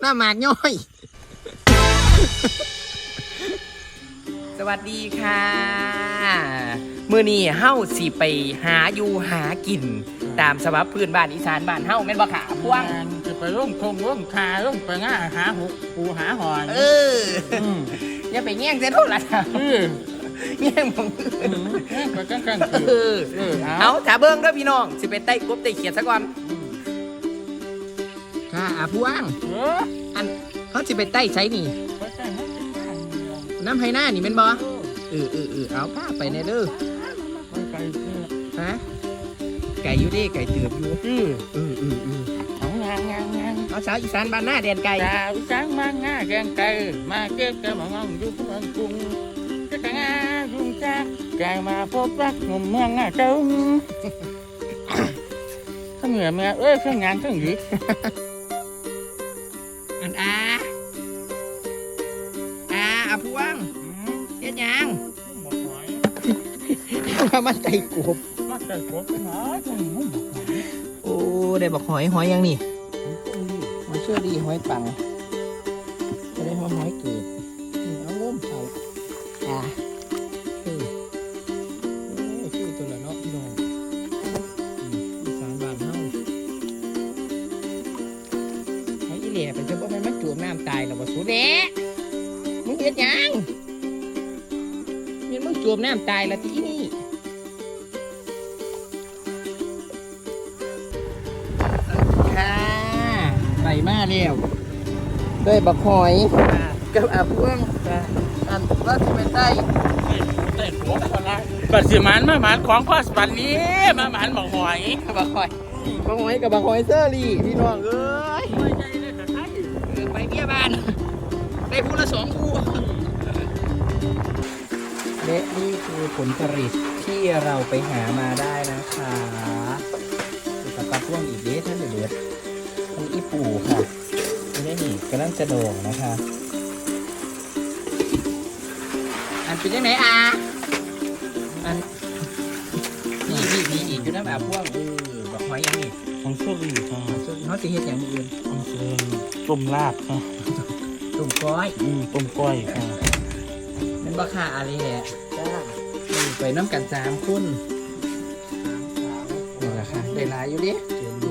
หน้าหมากย่อย สวัสดีค่ะ มือนี้เฮ้าสิไปหาอยู่หากิน ตามสภาพพื้นบ้านอีสานบ้านเฮ้าแม่นบ่ขาพวง จะไปร่มคงร่มคาร่มไปง่าหาหุกปูหาหอนเออ มอย่าไปแย่งเสียเท่าไหร่เออแย่งผมอืมแม่งไปกันกันเอคืออ เออเอา เอาถ้าเบิ้งเด้อพี่น้อง สิไปไต่กบไต่เขียดซะก่อน ค่ะอาพวงเอออันเขาสิไปไต่ใช้นี่ ไปกันให้กันกันเดียวน้ำไฮหน้านี่เป็นบ่เออเออเออเอาผ้าไปในเด้อไปไกลคือฮะไก่อยู่เดิไก่เตือบอยู่เออเออเออเออเอางานงานงานเอาสาวอีสานบ้านหน้าแดนไก่ดาวช้างมาง่าแกงไก่มาเก็บแกมางองอยู่เมืองกรุงจะกงายุงจ้าแกมาพบรักหนุ่มเมืองง่าเจ้าข้าเหนือเมียเอ้ยข้างงานข้างหยีอั เฮ็ดหยังบอกหอยว่ามันไก่กบมาเกิดหัวเป็นหอยจังหงบอกหอยโอ้ได้บอกหอยหอยยังนี่หอยเชื่อดีหอยปังจะได้หอยหอยเกิดนี่เอางมใส่อ่าเออโอ้ชื่อตัวละเนาะพี่น้องอืมอีสานบ้านเฮาหอยอีเหล่เป็นเจ้าบ่แม่นมันจูบน้ำตายแล้วบ่สูเดะมึงเฮ็ดหยัง มีมึงจูบน้ำตายละทีนี่ค่ะไปมาแล้วด้วยบักหอยกับอาพวงอันว่าสิเป็นได้เต้นหัวคนละปัดสิมันมาหมันของพ่อสปันนี้มาหมันบอกหอยบักหอยบักหอยกับบักหอยเซอรี่พี่น้องเอ้ยไม่ใจเลยค่ะใครเออไปเบี้ยบ้านได้ผู้ละสองคู่ และนี่คือผลผลิตที่เราไปหามาได้นะคะดูกับปลาพ่วงอีกเด้ท่านเดือดอันอีปูค่ะไม่ได้นี่กำลังจะโด่งนะคะ อันเป็นยังไงอะอันนี่นี่นี่อีกอยู่นะแบบพ่วงเออบักหอยยังนี่ของเชอรี่ค่ะส่วนเขาจะเฮ็ดอย่างอื่นของเชอรี่ต้มลาบค่ะตุ่มก้อยอืมต้มก้อยค่ะ เป็นบักขาอะไรแหละจ้าไปน้ำกันสามคนนี่แหละค่ะ ได้หลายอยู่ดิเจน